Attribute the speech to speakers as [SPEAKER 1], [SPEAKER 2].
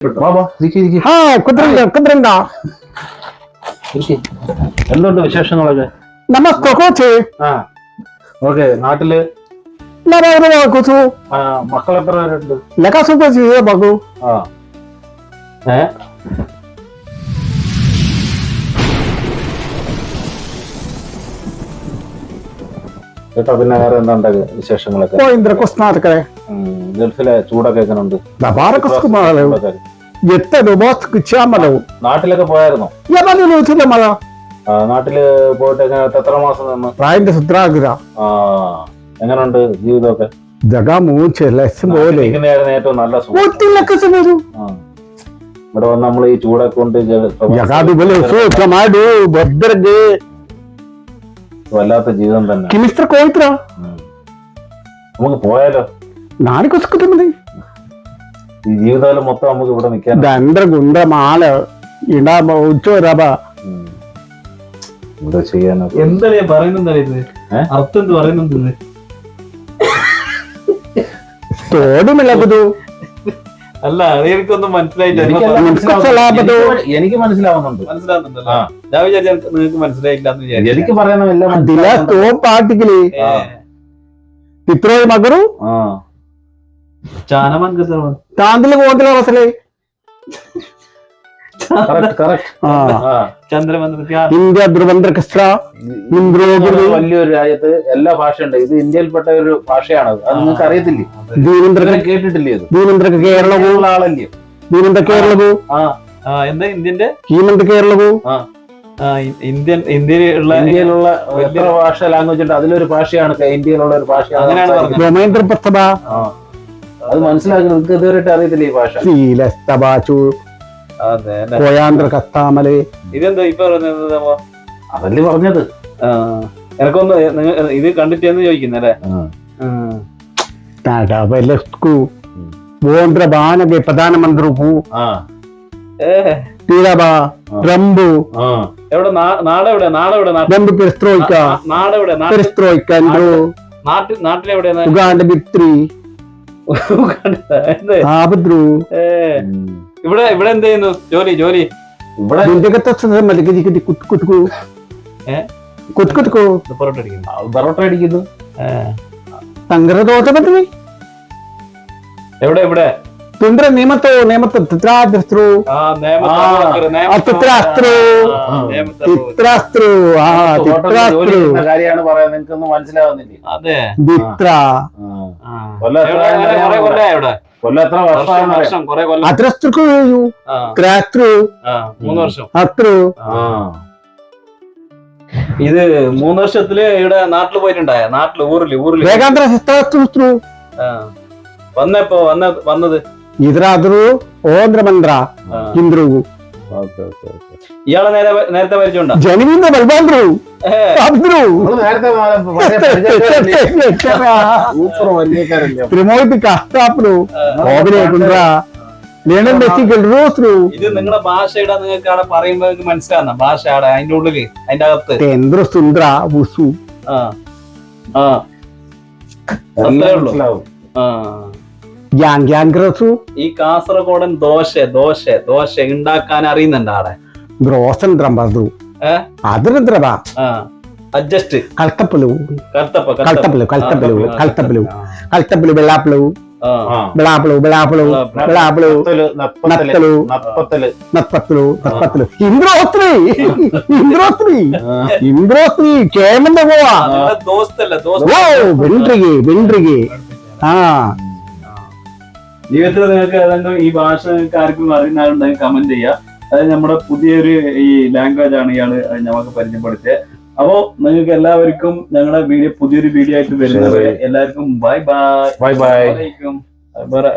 [SPEAKER 1] വാ വാ ഇരിക്ക് ഇരിക്ക്
[SPEAKER 2] ആ കുതിരണ്ട കുതിരണ്ട
[SPEAKER 1] ഇരിക്ക് എന്തുണ്ട് വിശേഷങ്ങളൊക്കെ
[SPEAKER 2] നമസ്തേ കോച്ച്
[SPEAKER 1] ആ ഓക്കെ നാട്ടില്
[SPEAKER 2] നരവര കുസു
[SPEAKER 1] ആ, മക്കൾ എത്ര പേരുണ്ട്
[SPEAKER 2] ലക സുപ്പ ചെയ്യ ബഗു
[SPEAKER 1] ആ ഏ കേട്ടോ പിന്നെ വേറെ എന്താ വിശേഷങ്ങളൊക്കെ
[SPEAKER 2] കോയിന്ദ്ര കുസ്നാർക്കരെ
[SPEAKER 1] ഉം, ഗൾഫിലെ ചൂടൊക്കെ എങ്ങനെയുണ്ട് നാട്ടിലൊക്കെ പോയായിരുന്നോ? നാട്ടിൽ പോയിട്ട് എത്ര മാസം നിന്ന്?
[SPEAKER 2] പ്രായന്റെ സുദ്രാഗ്ര
[SPEAKER 1] എങ്ങനെയുണ്ട് ജീവിതമൊക്കെ?
[SPEAKER 2] പോലെ.
[SPEAKER 1] നല്ല നമ്മൾ ഈ ജീവിതം തന്നെ. മിസ്റ്റർ നമുക്ക് പോയാലോ? നാടിക്കൊതുക്കുന്നത് ജീവിതകാലം മൊത്തം നമുക്ക്
[SPEAKER 2] ഗുണ്ട മാല ഇട ഉച്ച
[SPEAKER 3] ചെയ്യാനോ പറയുന്നത് അർത്ഥം പറയുന്നത് അല്ല എനിക്കൊന്നും മനസ്സിലായില്ല.
[SPEAKER 1] എനിക്ക് മനസ്സിലാവുന്നുണ്ട്.
[SPEAKER 3] മനസ്സിലാവുന്നുണ്ടല്ലോ. ഞാൻ വിചാരിച്ച നിങ്ങൾക്ക് മനസ്സിലായില്ല എന്ന് വിചാരിച്ചു.
[SPEAKER 1] എനിക്ക്
[SPEAKER 2] പറയുന്നില്ല മകറും?
[SPEAKER 1] ആ.
[SPEAKER 2] ചാന്ദിൽ
[SPEAKER 1] പോകത്തില്ല
[SPEAKER 3] റസലേ.
[SPEAKER 2] ഇന്ത്യ ധ്രുവന്ത്ര
[SPEAKER 1] കൃഷ്ണ വലിയൊരു രാജ്യത്ത് എല്ലാ ഭാഷയുണ്ട്. ഇത് ഇന്ത്യയിൽപ്പെട്ട ഒരു ഭാഷയാണ് അത്. നിങ്ങൾക്ക് അറിയത്തില്ലേ?
[SPEAKER 2] ദീനന്ദ്ര
[SPEAKER 1] കേട്ടിട്ടില്ലേ
[SPEAKER 2] ദീനന്ദ്ര
[SPEAKER 1] കേരളവും ആളല്ലേ?
[SPEAKER 2] ദീനന്ദ്ര
[SPEAKER 3] കേരളവും എന്താ ഇന്ത്യന്റെ?
[SPEAKER 2] ഹീമന്ത്
[SPEAKER 3] കേരളവും ഇന്ത്യൻ ഇന്ത്യയിലുള്ള
[SPEAKER 1] ഇന്ത്യയിലുള്ള എത്ര ഭാഷ ലാംഗ്വേജ് ഉണ്ട്? അതിലൊരു ഭാഷയാണ് ഇന്ത്യയിലുള്ള ഒരു ഭാഷ
[SPEAKER 3] അങ്ങനെയാണ്
[SPEAKER 2] ഗമേന്ദ്ര പ്രസഭ
[SPEAKER 1] അത് മനസ്സിലാക്കുന്നത് ഇതുവരെയായിട്ട് അറിയത്തില്ല ഈ ഭാഷ.
[SPEAKER 3] ശീലസ്തബാച്ചു
[SPEAKER 2] കോയാന്ത്ര കത്താമൽ.
[SPEAKER 3] ഇതെന്താ ഇപ്പൊ പറഞ്ഞത്
[SPEAKER 1] അതല്ലേ പറഞ്ഞത്?
[SPEAKER 3] എനക്കൊന്ന് ഇത് കണ്ടിട്ടെന്ന് ചോദിക്കുന്നല്ലേ
[SPEAKER 2] പ്രധാനമന്ത്രി പൂ
[SPEAKER 1] പീഡബ
[SPEAKER 3] എവിടെ? നാട്ടിലെവിടെ
[SPEAKER 1] ഉഗാണ്ട
[SPEAKER 3] ഇവിടെ ഇവിടെ എന്ത് ചെയ്യുന്നു? ജോലി ജോലി.
[SPEAKER 1] ഇവിടെ
[SPEAKER 3] പൊറോട്ട അടിക്കുന്നു.
[SPEAKER 1] പൊറോട്ട അടിക്കുന്നു.
[SPEAKER 2] തങ്കര ദോശ
[SPEAKER 3] എവിടെ എവിടെ? തുണ്ടര
[SPEAKER 2] നിയമത്തോ
[SPEAKER 3] നിയമത്തോ തിത്രാസ്ത്രോ. തിത്രാസ്ത്രോ
[SPEAKER 2] തിത്രാസ്ത്രോ. ആ തിത്രാസ്ത്രോ.
[SPEAKER 1] കാര്യമാണ് പറയാൻ നിനക്കൊന്നും മനസ്സിലാവുന്നില്ല.
[SPEAKER 3] തിത്ര
[SPEAKER 2] അത്രയ്ക്ക്
[SPEAKER 3] കഴിഞ്ഞു മൂന്ന് വർഷം.
[SPEAKER 2] അത്ര
[SPEAKER 3] ഇത് മൂന്ന് വർഷത്തിൽ ഇവിടെ നാട്ടിൽ പോയിട്ടുണ്ടായ? നാട്ടിൽ ഊരിൽ ഊരിൽ.
[SPEAKER 2] ഏകാന്തര ശസ്ത്രാസ്ത്രു
[SPEAKER 3] വന്നപ്പോ വന്ന വന്നത്?
[SPEAKER 1] ഇതരാദ്രു ഓന്ദ്രമന്ത്ര ഇന്ദ്രു
[SPEAKER 3] ഇയാളെ നേരെ നേരത്തെ പരിചയമുണ്ടോ?
[SPEAKER 1] ജനുവിന്ന ബൽബാന്ദ്രു അബ്ദ്രു
[SPEAKER 2] ത്രിമോയിട്ട് കഷ്ടാപ്രു ഓബിലേക്കുണ്ടാ ലയണൽ മെസ്സി ഗൾറോ ത്രൂ
[SPEAKER 3] ഇത് നിങ്ങളുടെ ഭാഷയുടെ നിങ്ങൾക്ക് അവിടെ പറയുമ്പോൾ മനസ്സിലാകുന്ന ഭാഷ അവിടെ അതിന്റെ ഉള്ളിൽ അതിന്റെ അകത്ത്.
[SPEAKER 2] എന്തോ സുന്ദ്ര വുസു.
[SPEAKER 3] ആ ആ. അത്രേ ഉള്ളൂ. ആ.
[SPEAKER 2] ഗ്യാൻ ഗ്യാൻ ഗ്രസു
[SPEAKER 3] ഈ കാസർഗോഡൻ ദോശ ദോശ ദോശ ഉണ്ടാക്കാൻ അറിയുന്നുണ്ട് ആടെ.
[SPEAKER 2] ഗ്രോസൻ
[SPEAKER 3] ദ്രമ്പു
[SPEAKER 2] അതിന്
[SPEAKER 3] അഡ്ജസ്റ്റ്.
[SPEAKER 2] കൽത്തപ്പലു. കൽത്തപ്പലു കൽത്തപ്പലു കൽത്തപ്പലു കൽത്തപ്പലു. വെള്ളാപ്പലു.
[SPEAKER 3] ബിളാപ്പളു
[SPEAKER 1] ആ.
[SPEAKER 3] ജീവിതത്തിൽ നിങ്ങൾക്ക് ഏതെങ്കിലും ഈ ഭാഷ നിങ്ങൾക്ക് ആർക്കും അറിയുന്നവരുണ്ടെങ്കിൽ കമന്റ് ചെയ്യുക. അതായത് നമ്മുടെ പുതിയൊരു ഈ ലാംഗ്വേജ് ആണ് ഇയാൾ നമുക്ക് പരിചയപ്പെടുത്തിയത്. അപ്പോ നിങ്ങൾക്ക് എല്ലാവർക്കും ഞങ്ങളുടെ വീഡിയോ പുതിയൊരു വീഡിയോ ആയിട്ട് വരുന്നത്. എല്ലാവർക്കും ബൈ ബൈ
[SPEAKER 1] ബൈ ബൈ
[SPEAKER 3] വലൈക്കും വേറെ